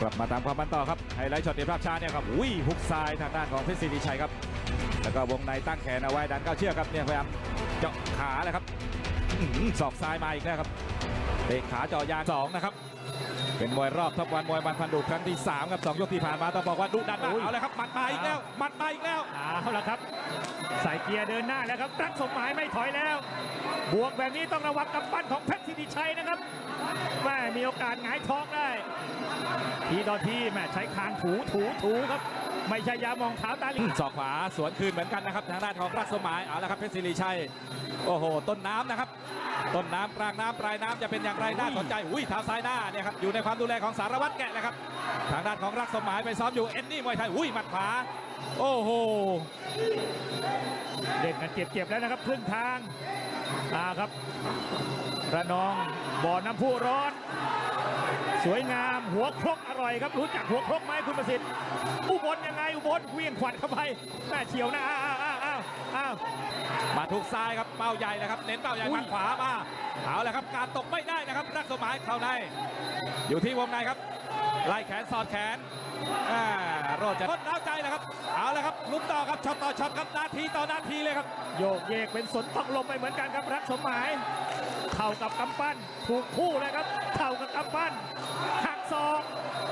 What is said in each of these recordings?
กลับมาตามความมันต่อครับไฮไลท์ช็อตเด็ดภาพช้าเนี่ยครับอุ้ยหุกซ้ายทางด้านของเพชรศรีชัยครับ แล้วก็วงในตั้งแขนเอาไว้ดันเข้าเชือกครับเนี่ยพยายามเจาะขาเลยครับอื้อหือศอกซ้ายมาอีกแล้วครับเตะขาเจาะยางสองนะครับ เป็นมวยรอบท็อปวันมวยมันพันดุครั้งที่สามครับสองยกที่ผ่านมาต้องบอกว่าดุดันมากโอ้ยเอาเลยครับหมัดมาอีกแล้วหมัดมาอีกแล้วเอาละครับใส่เกียร์เดินหน้าแล้วครับรักสมหมายไม่ถอยแล้ว บวกแบบนี้ต้องระวังกำปั้นของเพชรสิริชัยนะครับแม่มีโอกาสหงายท้องได้ ทีต่อทีแม่ใช้คางถูถูถูครับ ไม่ใช่ยามองเท้าตาลิศอกขวาสวนคืนเหมือนกันนะครับทางด้านของรักสมหมายเอาละครับเพชรศิริชัยโอ้โห ต้นน้ำนะครับ ต้นน้ำกลางน้ำปลายน้ำจะเป็นอย่างไรน่าสนใจอุ้ยเท้าซ้ายหน้าเนี่ยครับอยู่ในความดูแลของสารวัตรแกะนะครับทางด้านของรักสมหมายไปซ้อมอยู่เอ็นนี่มวยไทยอุ้ยหมัดขวาโอ้โหเด่นกันเจ็บๆแล้วนะครับครึ่งทางอ่าครับระนองบ่อน้ำพุร้อน สวยงามหัวครกอร่อยครับรู้จักหัวครกไหมคุณประสิทธิ์อุบลยังไงอุบลเวียงขวัญเข้าไปแม่เฉียวหน้าอ้าวอ้าวอ้าวอ้าวมาทุกซ้ายครับเป้าใหญ่นะครับ เน้นเป้าใหญ่อุ้หยมัดขวามาเอาละครับการตกไม่ได้นะครับรักสมหมายเข้าใน อยู่ที่วงในครับไล่แขนสอดแขนอ่าโรดจะทดเล้าใจนะครับ เอาละครับลุ้นต่อครับช็อตต่อช็อตครับนาทีต่อนาทีเลยครับ โยกเยกเป็นสนต้องลมไปเหมือนกันครับรักสมหมาย เข่ากับกำปั้นถูกคู่เลยครับเข่ากับกำปั้นหักศอก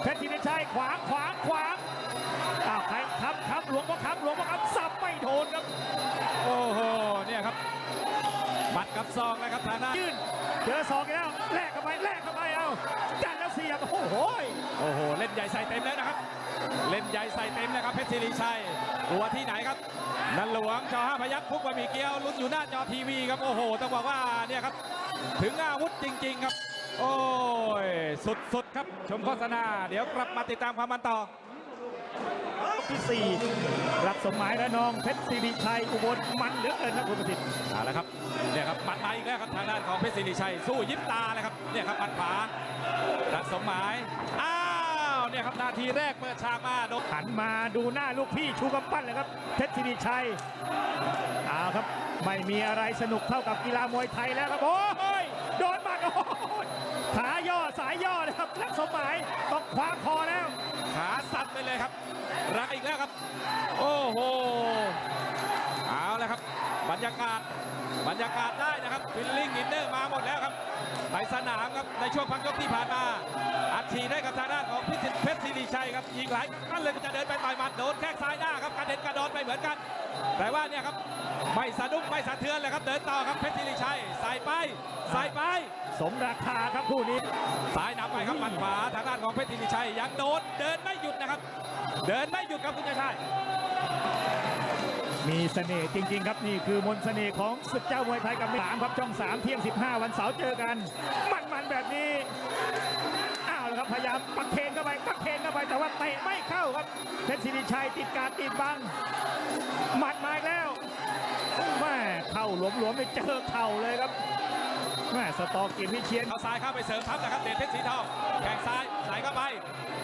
เพชรธีรชัยขวางขวางขวางอ้าวใครค้ำค้ำหลวงพ่อค้ำหลวงพ่อค้ำสับไม่โดนครับ โอ้โหเนี่ยครับหมัดกับซองนะครับทางด้านยื่นเจอศอกอีกแล้วแลกเข้าไปแลกเข้าไปเอาดันแล้วเสียบโอ้โหโอ้โหเล่นใหญ่ใส่เต็มแล้วนะครับ เล่นใหญ่ใส่เต็มเลยครับเพชรศิริชัยกลัวที่ไหนครับนันหลวงจอห้าพยัคฆ์พุกบะหมี่เกี๊ยวลุ้นอยู่หน้าจอทีวีครับโอ้โหต้องบอกว่าเนี่ยครับถึงอาวุธจริง ๆ ครับ โอ้ยสุดๆครับชมโฆษณา เดี๋ยวกลับมาติดตามความมันต่อที่สี่รักสมหมายระนองเพชรศิริชัยอุบลมันเหลือเกินครับคุณประสิทธิ์เอาละครับเนี่ยครับหมัดมาอีกแล้วครับทางด้านของเพชรศิริชัยสู้ยิบตาเลยครับเนี่ยครับหมัดขวารักสมหมายอ้าว เนี่ยครับนาทีแรกเปิดฉากมาโดนหันมาดูหน้าลูกพี่ชูกำปั้นเลยครับเพชรศิริชัยเอาครับไม่มีอะไรสนุกเท่ากับกีฬามวยไทยแล้วครับโอ้ยโดนหมัดโอ้ยขาย่อสายย่อเลยครับรักสมหมายต้องคว้าคอแล้ว ขาสั่นไปเลยครับ รักอีกแล้วครับ โอ้โหเอาแล้วครับ บรรยากาศบรรยากาศได้นะครับฟิลลิ่งอินเนอร์มาหมดแล้วครับใน สนามครับในช่วงพักยกที่ผ่านมา อัดฉีดได้กับทางด้านของพิสิทธิ์เพชรศิริชัยครับยิงหลายนั่นเลยจะเดินไปต่อยหมัดโดนแข้งซ้ายหน้าครับกระเด็นกระโดนไปเหมือนกัน แต่ว่าเนี่ยครับไม่สะดุ้งไม่สะเทือนเลยครับเดินต่อครับเพชรศิริชัยใส่ไปใส่ไป สมราคาครับคู่นี้ซ้ายนำไปครับหมัดขวาทางด้านของเพชรศิริชัยยังโดนเดินไม่หยุดนะครับ เดินไม่หยุดครับคุณชัยชาติ มีเสน่ห์จริง ๆ ครับนี่คือมนต์เสน่ห์ของศึกเจ้ามวยไทยกับสามครับช่องสามเที่ยง 15 วันเสาร์เจอกัน มันๆแบบนี้อ้าวแล้วครับพยายามปักเคนเข้าไปปักเคนเข้าไปแต่ว่าเตะไม่เข้าครับเพชรศิริชัยติดการติดบังหมัดมาแล้วแม่เข้าหลวมๆไม่เจอเข่าเลยครับ แม่สตอกินวิเชียนเอาซ้ายเข้าไปเสริมทัพนะครับเดชเพชรสีทองแข่งซ้ายใส่เข้าไป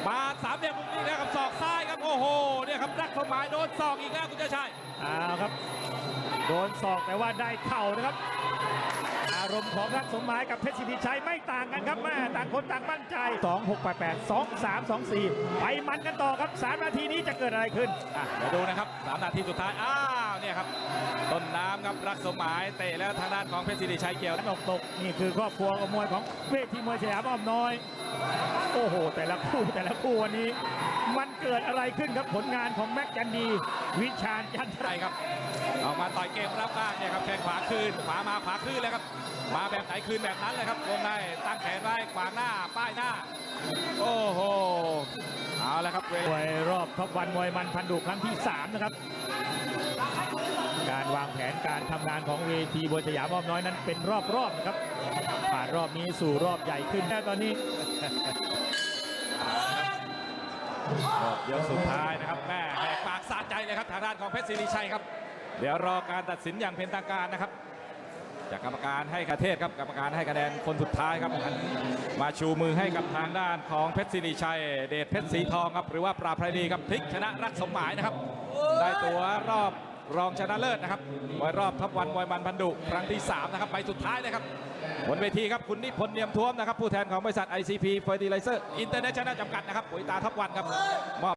มาสามเหลี่ยมมุมนี้นะครับศอกซ้ายครับโอ้โหเนี่ยครับรักสมหมายโดนศอกอีกแล้วคุณชัยชาติอ้าวครับ โดนศอกแต่ว่าได้เข่านะครับ อารมณ์ของรักสมหมายกับเพชรสิทธิชัยไม่ต่างกันครับแม่ต่างคนต่างมั่นใจ 2 6 8 8 2 3 2 4 ไปมันกันต่อครับ 3 นาทีนี้จะเกิดอะไรขึ้นอะเดี๋ยวดูนะครับสามนาทีสุดท้าย อ้าวเนี่ยครับ ต้นน้ำครับรักสมหมายเตะแล้วทางด้านของเพชรศิริชัยเกี่ยวตกตกนี่คือครอบครัวมวยของเวทีมวยสยามอ้อมน้อย โอ้โห แต่ละคู่แต่ละคู่วันนี้ มันเกิดอะไรขึ้นครับผลงานของแม็กจันดี วิชาญจันทใช่ครับออกมาต่อยเกมรับบ้างเนี่ยครับแข้งขวาคืนขวามาขวาคืนเลยครับมาแบบไหนคืนแบบนั้นเลยครับวงในตั้งแขนไว้ขวางหน้าป้ายหน้า โอ้โหเอาละครับเวมลาวยรอบท็อปวันมวยมันพันดุครั้งที่ 3 นะครับ การวางแผนการทำงานของเวทีบนสยามอ้อมน้อยนั้นเป็นรอบๆนะครับผ่านรอบนี้สู่รอบใหญ่ขึ้นแล้วตอนนี้เดี๋ ยวสุดท้ายนะครับแม่แหกปากสะใจเลยครับทางด้านของเพชรศิริชัยครับ เดี๋ยวรอการตัดสินอย่างเป็นทางการนะครับ จากกรรมการให้คะเทศครับกรรมการให้คะแนนคนสุดท้ายครับมาชูมือให้กับทางด้านของเพชรศิริชัย เดชเพชรสีทองครับหรือว่าปราพรดีครับพลิกชนะรักสมหมายนะครับ ได้ตัวรอบ รองชนะเลิศนะครับมวยรอบทัพวันมวยมันพันดุครั้งที่ 3 นะครับ ไปสุดท้ายนะครับบนเวทีครับคุณนิพนธ์เนียมท้วมนะครับ ผู้แทนของบริษัท ICP Fertilizer International จำกัดนะครับปุ๋ยตาทัพวันครับมอบ